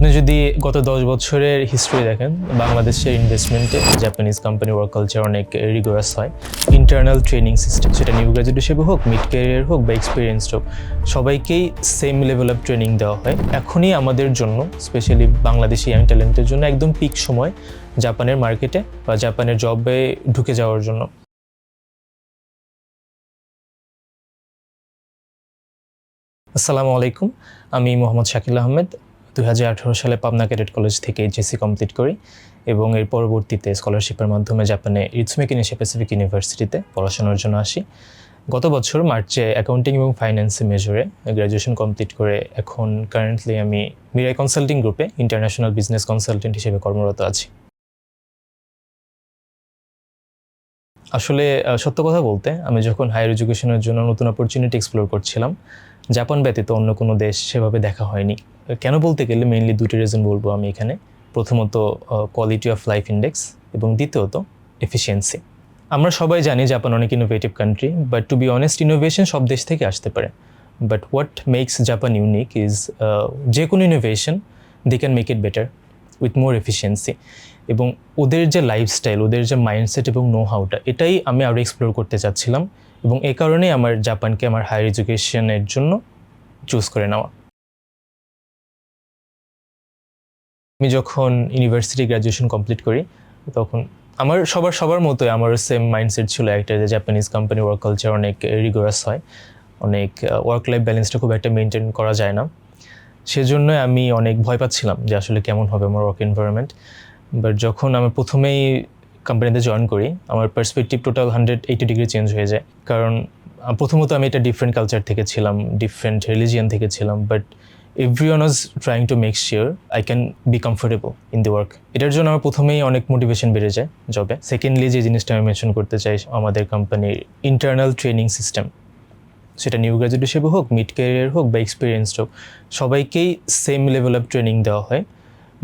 আপনি যদি গত দশ বছরের হিস্ট্রি দেখেন, বাংলাদেশের ইনভেস্টমেন্টে জাপানিজ কোম্পানি ওয়ার্ক কালচার অনেক রিগোরাস হয়। ইন্টারনাল ট্রেনিং সিস্টেম সেটা নিউ গ্রাজুয়েট হিসেবে হোক মিড ক্যারিয়ার হোক বা এক্সপিরিয়েন্সড হোক, সবাইকেই সেম লেভেল অফ ট্রেনিং দেওয়া হয়। এখনই আমাদের জন্য স্পেশালি বাংলাদেশি ইয়াং ট্যালেন্টের জন্য একদম পিক সময় জাপানের মার্কেটে বা জাপানের জবে ঢুকে যাওয়ার জন্য। আসসালামু আলাইকুম, আমি মোহাম্মদ শাকিল আহমেদ। দুই হাজার আঠারো সালে পাবনা ক্যাডেট কলেজ থেকে এইচএসসি কমপ্লিট করি এবং এর পরবর্তীতে স্কলারশিপের মাধ্যমে জাপানে ইটসমেক এশিয়া প্যাসিফিক ইউনিভার্সিটিতে পড়াশোনার জন্য আসি। গত বছর মার্চে অ্যাকাউন্টিং এবং ফাইন্যান্সে মেজরে গ্র্যাজুয়েশন কমপ্লিট করে এখন কারেন্টলি আমি মিরাই কনসাল্টিং গ্রুপে ইন্টারন্যাশনাল বিজনেস কনসালটেন্ট হিসেবে কর্মরত আছি। আসলে সত্য কথা বলতে আমি যখন হায়ার এডুকেশনের জন্য নতুন অপরচুনিটি এক্সপ্লোর করছিলাম জাপান ব্যতীত অন্য কোনো দেশ সেভাবে দেখা হয়নি। কেন বলতে গেলে মেইনলি দুটি রিজন বলব আমি এখানে। প্রথমত কোয়ালিটি অফ লাইফ ইন্ডেক্স এবং দ্বিতীয়ত এফিসিয়েন্সি আমরা সবাই জানি জাপান অনেক innovative country but to be honest innovation সব দেশ থেকে আসতে পারে। But what makes Japan unique is যে কোনো innovation they can make it better with more efficiency এবং ওদের যে লাইফস্টাইল ওদের যে মাইন্ডসেট এবং নো হাউটা এটাই আমি আরও এক্সপ্লোর করতে চাচ্ছিলাম। এবং এই কারণেই আমার জাপানকে আমার হায়ার এডুকেশনের জন্য চুজ করে নেওয়া। আমি যখন ইউনিভার্সিটি গ্র্যাজুয়েশন কমপ্লিট করি, তখন আমার সবার সবার মতোই আমারও সেম মাইন্ডসেট ছিল একটা যে জাপানিজ কোম্পানি ওয়ার্ক কালচার অনেক রিগোরাস হয়, অনেক ওয়ার্ক লাইফ ব্যালেন্সটা খুব একটা মেনটেন করা যায় না। সেজন্যই আমি অনেক ভয় পাচ্ছিলাম যে আসলে কেমন হবে আমার ওয়ার্ক এনভায়রনমেন্ট বাট যখন আমি প্রথমেই কোম্পানিতে জয়েন করি, আমার perspective total hundred eighty degree change হয়ে যায়। কারণ প্রথমত আমি এটা ডিফারেন্ট কালচার থেকে ছিলাম ডিফারেন্ট রিলিজিয়ান থেকে ছিলাম but everyone was trying to make sure I can be comfortable in the work এটার জন্য আমার প্রথমেই অনেক মোটিভেশন বেড়ে যায় জবে সেকেন্ডলি যে জিনিসটা আমি মেনশন করতে চাই, আমাদের কোম্পানির ইন্টারনাল ট্রেনিং সিস্টেম সেটা নিউ গ্রাজুয়েট হিসেবে হোক মিড ক্যারিয়ার হোক বা এক্সপিরিয়েন্সড হোক, সবাইকেই সেম লেভেল অফ ট্রেনিং দেওয়া হয়।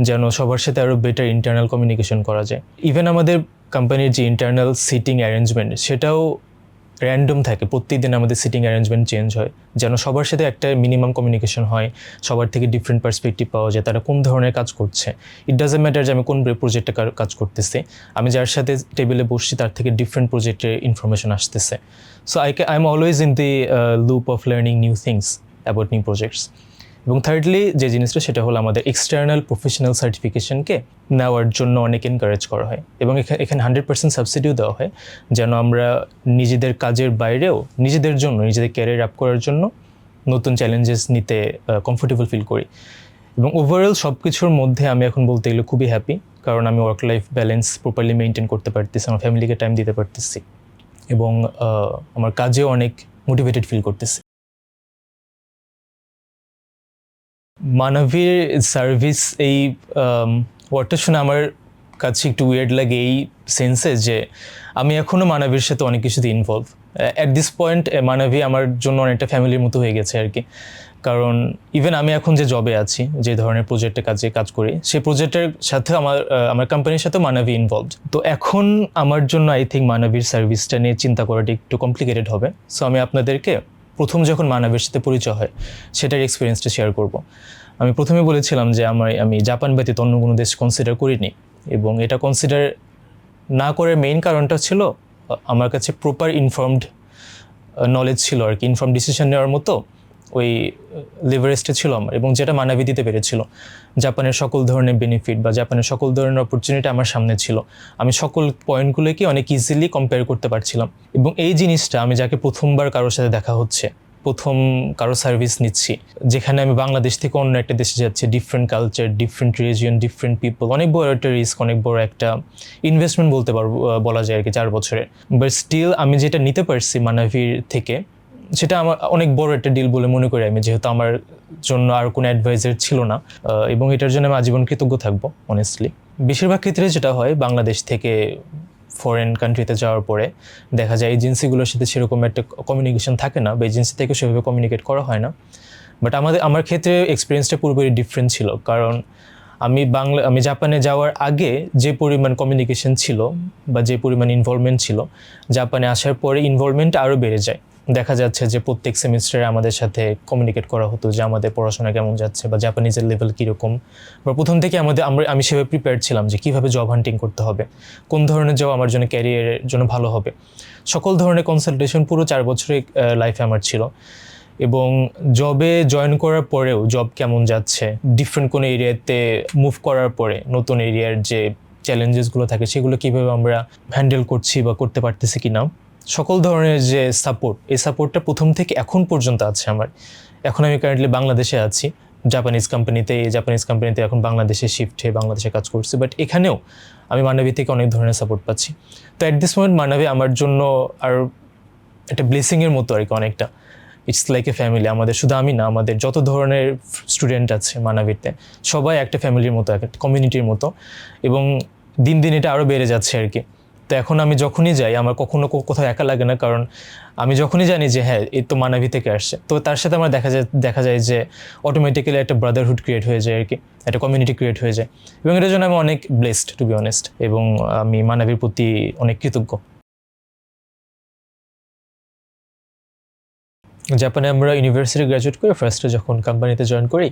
যেন সবার সাথে আরও বেটার ইন্টারনাল কমিউনিকেশন করা যায়। ইভেন আমাদের কোম্পানির যে ইন্টারনাল সিটিং অ্যারেঞ্জমেন্ট সেটাও র্যান্ডম থাকে। প্রত্যেকদিন আমাদের সিটিং অ্যারেঞ্জমেন্ট চেঞ্জ হয়। যেন সবার সাথে একটা মিনিমাম কমিউনিকেশন হয়, সবার থেকে ডিফারেন্ট পার্সপেক্টিভ পাওয়া যায়, তারা কোন ধরনের কাজ করছে। ইট ডাজেন্ট ম্যাটার যে আমি কোন প্রজেক্টে কাজ করতেছি। আমি যার সাথে টেবিলে বসছি, তার থেকে ডিফারেন্ট প্রজেক্টের ইনফরমেশন আসতেছে। So I I am always in the loop of learning new things about new projects এবং থার্ডলি যে জিনিসটা, সেটা হলো আমাদের এক্সটার্নাল প্রফেশনাল সার্টিফিকেশনকে নেওয়ার জন্য অনেক এনকারেজ করা হয় এবং এখানে এখানে হান্ড্রেড পার্সেন্ট সাবসিডিও দেওয়া হয় যেন আমরা নিজেদের কাজের বাইরেও, নিজেদের জন্য, নিজেদের ক্যারিয়ার আপ করার জন্য নতুন চ্যালেঞ্জেস নিতে কমফোর্টেবল ফিল করি। এবং ওভারঅল সব কিছুর মধ্যে আমি এখন বলতে গেলে খুবই হ্যাপি কারণ আমি work life balance properly maintain করতে পারতেছি, আমার ফ্যামিলিকে টাইম দিতে পারতেছি এবং আমার কাজেও অনেক মোটিভেটেড ফিল করতেছি। মানবীর সার্ভিস এই ওয়ার্ডটা শুনে আমার কাছে একটু উইয়ার্ড লাগে এই সেন্সে যে আমি এখনও মানবীর সাথে অনেক কিছুতে ইনভলভ অ্যাট দিস পয়েন্ট মানবী আমার জন্য অনেকটা ফ্যামিলির মতো হয়ে গেছে আর কি। কারণ ইভেন আমি এখন যে জবে আছি, যে ধরনের প্রজেক্টে কাজে কাজ করি, সেই প্রজেক্টের সাথে আমার আমার কোম্পানির সাথে মানবী ইনভলভ তো এখন আমার জন্য আই থিঙ্ক মানবীর সার্ভিসটা নিয়ে চিন্তা করাটা একটু কমপ্লিকেটেড হবে। সো আমি আপনাদেরকে প্রথম যখন মানবের সাথে পরিচয় হয়, সেটার এক্সপিরিয়েন্সটা শেয়ার করব। আমি প্রথমে বলেছিলাম যে আমার, আমি জাপান ব্যতীত অন্য কোনো দেশ কনসিডার করিনি এবং এটা কনসিডার না করার মেইন কারণটা ছিল আমার কাছে প্রপার ইনফর্মড নলেজ ছিল আর কি ইনফর্ম ডিসিশন নেওয়ার মতো ওই লিভারেজটা ছিল আমার এবং যেটা মানাবি দিতে পেরেছিল। জাপানের সকল ধরনের বেনিফিট বা জাপানের সকল ধরনের অপরচুনিটি আমার সামনে ছিল। আমি সকল পয়েন্টগুলোকে অনেক ইজিলি কম্পেয়ার করতে পারছিলাম এবং এই জিনিসটা আমি যাকে প্রথমবার কারোর সাথে দেখা হচ্ছে, প্রথম কারও সার্ভিস নিচ্ছি। যেখানে আমি বাংলাদেশ থেকে অন্য একটা দেশে যাচ্ছি different culture different region different people অনেক বড় একটা রিস্ক অনেক বড় একটা ইনভেস্টমেন্ট বলতে পারব বলা যায় আর কি চার বছরের। বাট স্টিল আমি যেটা নিতে পারছি মানাভির থেকে সেটা আমার অনেক বড় একটা ডিল বলে মনে করি আমি, যেহেতু আমার জন্য আর কোনো অ্যাডভাইজার ছিল না। এবং এটার জন্য আমি আজীবন কৃতজ্ঞ থাকব অনেস্টলি বেশিরভাগ ক্ষেত্রে যেটা হয়, বাংলাদেশ থেকে ফরেন কান্ট্রিতে যাওয়ার পরে দেখা যায় এজেন্সিগুলোর সাথে সেরকম একটা কমিউনিকেশন থাকে না, বা এজেন্সি থেকে সেভাবে কমিউনিকেট করা হয় না। বাট আমাদের, আমার ক্ষেত্রে এক্সপিরিয়েন্সটা পুরোপুরি ডিফারেন্ট ছিল, কারণ আমি বাংলা, আমি জাপানে যাওয়ার আগে যে পরিমাণ কমিউনিকেশন ছিল বা যে পরিমাণ ইনভলভমেন্ট ছিল, জাপানে আসার পরে ইনভলভমেন্ট আরও বেড়ে যায়। দেখা যাচ্ছে যে প্রত্যেক সেমিস্টারে আমাদের সাথে কমিউনিকেট করা হতো যে আমাদের পড়াশোনা কেমন যাচ্ছে বা জাপানিজের লেভেল কীরকম। বা প্রথম থেকে আমাদের, আমরা, আমি সেভাবে প্রিপেয়ার ছিলাম যে কীভাবে জব হান্টিং করতে হবে, কোন ধরনের জব আমার জন্য ক্যারিয়ারের জন্য ভালো হবে। সকল ধরনের কনসালটেশন পুরো চার বছরের লাইফে আমার ছিল। এবং জবে জয়েন করার পরেও জব কেমন যাচ্ছে ডিফারেন্ট কোনো এরিয়াতে মুভ করার পরে নতুন এরিয়ার যে চ্যালেঞ্জেসগুলো থাকে সেগুলো কীভাবে আমরা হ্যান্ডেল করছি বা করতে পারতেছি কি না সকল ধরনের যে সাপোর্ট এই সাপোর্টটা প্রথম থেকে এখন পর্যন্ত আছে আমার। এখন আমি কারেন্টলি বাংলাদেশে আছি। জাপানিজ কোম্পানিতে জাপানিজ কোম্পানিতে এখন বাংলাদেশে শিফট হয়ে বাংলাদেশে কাজ করছি। বাট এখানেও আমি মানবী থেকে অনেক ধরনের সাপোর্ট পাচ্ছি। তো অ্যাট দিস মোমেন্ট মানবী আমার জন্য আর একটা ব্লেসিংয়ের মতো আর কি অনেকটা। ইটস লাইক এ ফ্যামিলি আমাদের শুধু আমি না, আমাদের যত ধরনের স্টুডেন্ট আছে মানাবিতে, সবাই একটা ফ্যামিলির মতো, একটা কমিউনিটির মতো। এবং দিন দিন এটা আরও বেড়ে যাচ্ছে আর কি। তো এখন আমি যখনই যাই, আমার কখনো কোথাও একা লাগে না, কারণ আমি যখনই জানি যে হ্যাঁ এই তো মানাভি থেকে আসছে। তো তার সাথে আমার দেখা যায় দেখা যায় যে অটোমেটিক্যালি একটা ব্রাদারহুড ক্রিয়েট হয়ে যায় আর কি একটা কমিউনিটি ক্রিয়েট হয়ে যায়। এবং এটার জন্য আমি অনেক ব্লেসড টু বি অনেস্ট এবং আমি মানাভির প্রতি অনেক কৃতজ্ঞ। জাপানে আমরা ইউনিভার্সিটি গ্র্যাজুয়েট করে ফার্স্টে যখন কোম্পানিতে জয়েন করি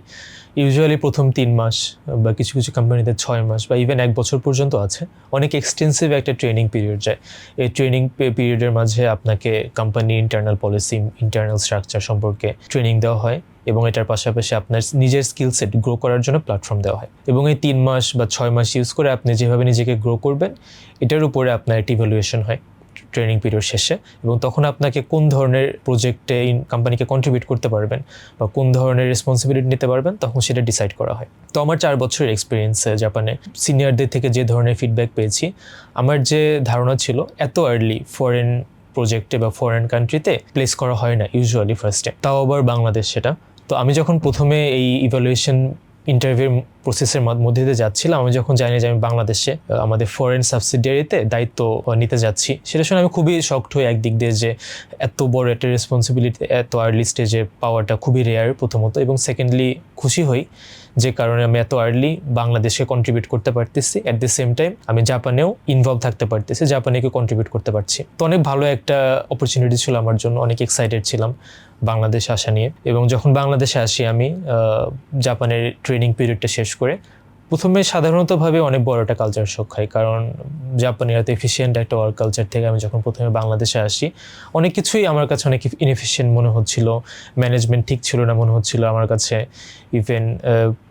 ইউজুয়ালি প্রথম তিন মাস বা কিছু কিছু কোম্পানিতে ছয় মাস বা ইভেন এক বছর পর্যন্ত আছে। অনেক এক্সটেন্সিভ একটা ট্রেনিং পিরিয়ড যায়। এই ট্রেনিং পিরিয়ডের মাঝে আপনাকে company internal policy internal structure সম্পর্কে ট্রেনিং দেওয়া হয় এবং এটার পাশাপাশি আপনার নিজের স্কিল সেট গ্রো করার জন্য প্ল্যাটফর্ম দেওয়া হয়। এবং এই তিন মাস বা ছয় মাস ইউজ করে আপনি যেভাবে নিজেকে গ্রো করবেন, এটার উপরে আপনার একটি ইভ্যালুয়েশন হয়। ট্রেনিং পিরিয়ড শেষে এবং তখন আপনাকে কোন ধরনের প্রজেক্টে কোম্পানিকে কন্ট্রিবিউট করতে পারবেন বা কোন ধরনের রেসপন্সিবিলিটি নিতে পারবেন, তখন সেটা ডিসাইড করা হয়। তো আমার চার বছরের এক্সপিরিয়েন্স জাপানে সিনিয়রদের থেকে যে ধরনের ফিডব্যাক পেয়েছি, আমার যে ধারণা ছিল, এত আর্লি ফরেন প্রজেক্টে বা ফরেন কান্ট্রিতে প্লেস করা হয় না ইউজুয়ালি ফার্স্টে তাও আবার বাংলাদেশ সেটা। তো আমি যখন প্রথমে এই ইভ্যালুয়েশন ইন্টারভিউ প্রসেসের মধ্যে দিয়ে যাচ্ছিলাম। আমি যখন জানি যে আমি বাংলাদেশে আমাদের ফরেন সাবসিডিয়ারিতে দায়িত্ব নিতে যাচ্ছি সেটা শুনে আমি খুবই শক্ট হই একদিক দিয়ে যে এত বড় একটা রেসপন্সিবিলিটি এত আর্লি স্টেজে পাওয়াটা খুবই রেয়ার প্রথমত এবং সেকেন্ডলি খুশি হই যে কারণে আমি এত আর্লি বাংলাদেশে কন্ট্রিবিউট করতে পারতেছি। অ্যাট দ্য সেম টাইম আমি জাপানেও ইনভলভ থাকতে পারতেছি জাপানেকে কন্ট্রিবিউট করতে পারছি। তো অনেক ভালো একটা অপরচুনিটি ছিল আমার জন্য, অনেক এক্সাইটেড ছিলাম। বাংলাদেশে আসা নিয়ে। এবং যখন বাংলাদেশে আসি আমি জাপানের ট্রেনিং পিরিয়ডটা শেষ করে প্রথমে সাধারণতভাবে অনেক বড় একটা কালচার শক খাই। কারণ জাপানিরা তো এফিসিয়েন্ট একটা ওয়ার্ক কালচার থেকে আমি যখন প্রথমে বাংলাদেশে আসি, অনেক কিছুই আমার কাছে অনেক ইনএফিসিয়েন্ট মনে হচ্ছিল ম্যানেজমেন্ট ঠিক ছিল না মনে হচ্ছিল আমার কাছে। ইভেন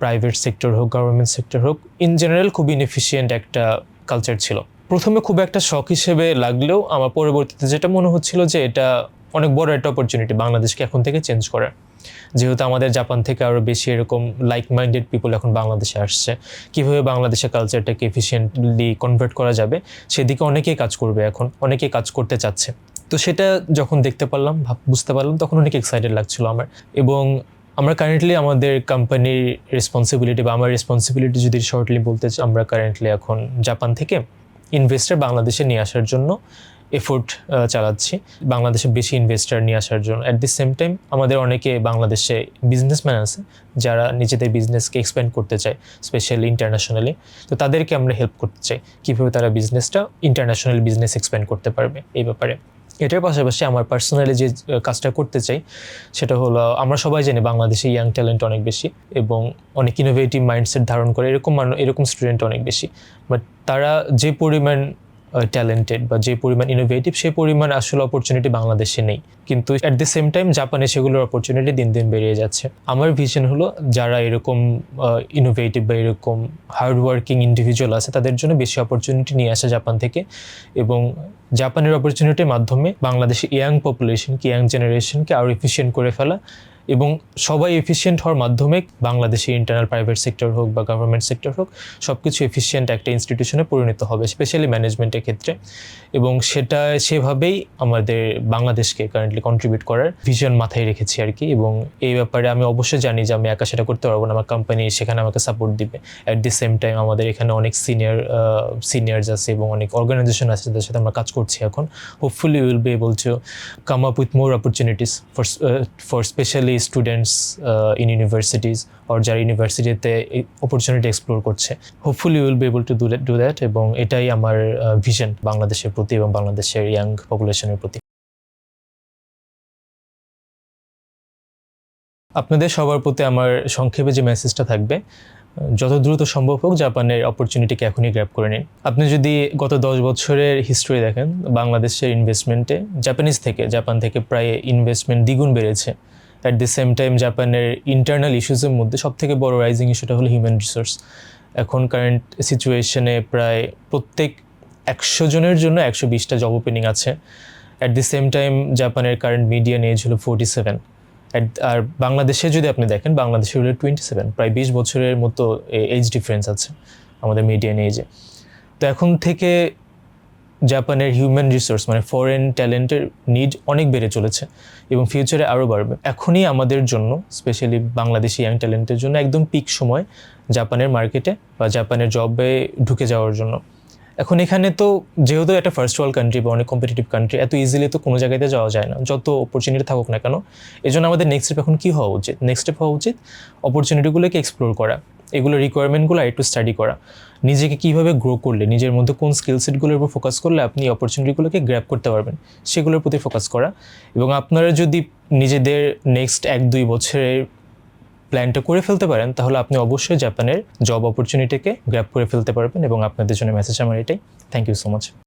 প্রাইভেট সেক্টর হোক গভর্নমেন্ট সেক্টর হোক ইন জেনারেল খুব ইনএফিসিয়েন্ট একটা কালচার ছিল। প্রথমে খুব একটা শখ হিসেবে লাগলেও আমার পরবর্তীতে যেটা মনে হচ্ছিল যে এটা অনেক বড় একটা অপরচুনিটি বাংলাদেশকে এখন থেকে চেঞ্জ করার। যেহেতু আমাদের জাপান থেকে আরও বেশি এরকম লাইক মাইন্ডেড পিপল এখন বাংলাদেশে আসছে। কীভাবে বাংলাদেশের কালচারটাকে এফিসিয়েন্টলি কনভার্ট করা যাবে, সেদিকে অনেকেই কাজ করবে এখন, অনেকেই কাজ করতে চাচ্ছে। তো সেটা যখন দেখতে পারলাম বুঝতে পারলাম, তখন অনেক এক্সাইটেড লাগছিল আমার। এবং আমরা কারেন্টলি আমাদের কোম্পানির রেসপন্সিবিলিটি বা আমার রেসপন্সিবিলিটি যদি শর্টলি বলতে চাই আমরা কারেন্টলি এখন জাপান থেকে ইনভেস্টার বাংলাদেশে নিয়ে আসার জন্য এফোর্ট চালাচ্ছি। বাংলাদেশে বেশি ইনভেস্টার নিয়ে আসার জন্য। অ্যাট দি সেম টাইম আমাদের অনেকে বাংলাদেশে বিজনেসম্যান আছে, যারা নিজেদের বিজনেসকে এক্সপ্যান্ড করতে চায় স্পেশালি ইন্টারন্যাশনালি তো তাদেরকে আমরা হেল্প করতে চাই, কীভাবে তারা বিজনেসটা ইন্টারন্যাশনাল বিজনেস এক্সপ্যান্ড করতে পারবে এই ব্যাপারে। এটার পাশাপাশি আমার পার্সোনালি যে কাজটা করতে চাই, সেটা হলো, আমরা সবাই জানি বাংলাদেশে ইয়াং ট্যালেন্ট অনেক বেশি এবং অনেক ইনোভেটিভ মাইন্ডসেট ধারণ করে, এরকম এরকম স্টুডেন্ট অনেক বেশি। বাট তারা যে পরিমাণ ট্যালেন্টেড বা যে পরিমাণ ইনোভেটিভ সেই পরিমাণ আসলে অপরচুনিটি বাংলাদেশে নেই। কিন্তু অ্যাট দ্য সেম টাইম জাপানে সেগুলোর অপরচুনিটি দিন দিন বেরিয়ে যাচ্ছে। আমার ভিশন হলো, যারা এরকম ইনোভেটিভ বা এরকম হার্ড ওয়ার্কিং ইন্ডিভিজুয়াল আছে, তাদের জন্য বেশি অপরচুনিটি নিয়ে আসা জাপান থেকে। এবং জাপানের অপরচুনিটির মাধ্যমে বাংলাদেশে ইয়াং পপুলেশনকে ইয়াং জেনারেশনকে আরও এফিসিয়েন্ট করে ফেলা। এবং সবাই এফিসিয়েন্ট হওয়ার মাধ্যমে বাংলাদেশে ইন্টারনাল প্রাইভেট সেক্টর হোক বা গভর্নমেন্ট সেক্টর হোক সব কিছু এফিসিয়েন্ট একটা ইনস্টিটিউশনে পরিণত হবে স্পেশালি ম্যানেজমেন্টের ক্ষেত্রে। এবং সেটা সেভাবেই আমাদের বাংলাদেশকে কারেন্টলি কন্ট্রিবিউট করার ভিশন মাথায় রেখেছি আর কি। এবং এই ব্যাপারে আমি অবশ্যই জানি যে আমি একা সেটা করতে পারব না, আমার কোম্পানি সেখানে আমাকে সাপোর্ট দিবে। অ্যাট দি সেম টাইম আমাদের এখানে অনেক সিনিয়র সিনিয়র্স আছে এবং অনেক অর্গানাইজেশন আছে যাদের সাথে আমরা কাজ করছি এখন। Hopefully will be able to come up with more opportunities for for specially students in universities আর যারা ইউনিভার্সিটিতে অপরচুনিটি এক্সপ্লোর করছে। Hopefully will be able to do do that এবং এটাই আমার ভিশন বাংলাদেশের প্রতি এবং বাংলাদেশের ইয়াং পপুলেশনের প্রতি। আপনাদের সবার প্রতি আমার সংক্ষেপে যে মেসেজটা থাকবে, যত দ্রুত সম্ভব হোক জাপানের অপরচুনিটিকে এখনই গ্র্যাপ করে নিন। আপনি যদি গত দশ বছরের হিস্ট্রি দেখেন, বাংলাদেশের ইনভেস্টমেন্টে জাপানিজ থেকে জাপান থেকে প্রায় ইনভেস্টমেন্ট দ্বিগুণ বেড়েছে। অ্যাট দি সেম টাইম জাপানের ইন্টারনাল ইস্যুসের মধ্যে সবথেকে বড় রাইজিং ইস্যুটা হলো হিউম্যান রিসোর্স এখন কারেন্ট সিচুয়েশনে প্রায় প্রত্যেক একশো জনের জন্য একশো বিশটা জব ওপেনিং আছে। অ্যাট দি সেম টাইম জাপানের কারেন্ট মিডিয়ান এজ হলো ফোর্টি সেভেন আর বাংলাদেশে যদি আপনি দেখেন, বাংলাদেশে হলো টোয়েন্টি সেভেন প্রায় বিশ বছরের মতো এজ ডিফারেন্স আছে আমাদের মিডিয়ান এজে তো এখন থেকে জাপানের হিউম্যান রিসোর্স মানে ফরেন ট্যালেন্টের নিড অনেক বেড়ে চলেছে এবং ফিউচারে আরও বাড়বে। এখনই আমাদের জন্য স্পেশালি বাংলাদেশি ইয়াং ট্যালেন্টের জন্য একদম পিক সময় জাপানের মার্কেটে বা জাপানের জবে ঢুকে যাওয়ার জন্য। এখন এখানে তো যেহেতু একটা ফার্স্ট ওয়ার্ল্ড কান্ট্রি বা অনেক কম্পিটিটিভ কান্ট্রি এত ইজিলি তো কোনো জায়গাতে যাওয়া যায় না। যত অপরচুনিটি থাকুক না কেন এই জন্য আমাদের নেক্সট স্টেপ এখন কী হওয়া উচিত? নেক্সট স্টেপ হওয়া উচিত অপরচুনিটিগুলোকে এক্সপ্লোর করা। এগুলো রিকোয়ারমেন্টগুলো একটু স্টাডি করা। নিজেকে কীভাবে গ্রো করলে, নিজের মধ্যে কোন স্কিল সেটগুলোর উপর ফোকাস করলে আপনি অপরচুনিটিগুলোকে গ্র্যাপ করতে পারবেন, সেগুলোর প্রতি ফোকাস করা। এবং আপনারা যদি নিজেদের নেক্সট এক, দুই বছরের প্ল্যানটা করে ফেলতে পারেন, তাহলে আপনি অবশ্যই জাপানের জব অপরচুনিটিকে গ্র্যাপ করে ফেলতে পারবেন এবং আপনাদের জন্য মেসেজ আমার এটাই। Thank you so much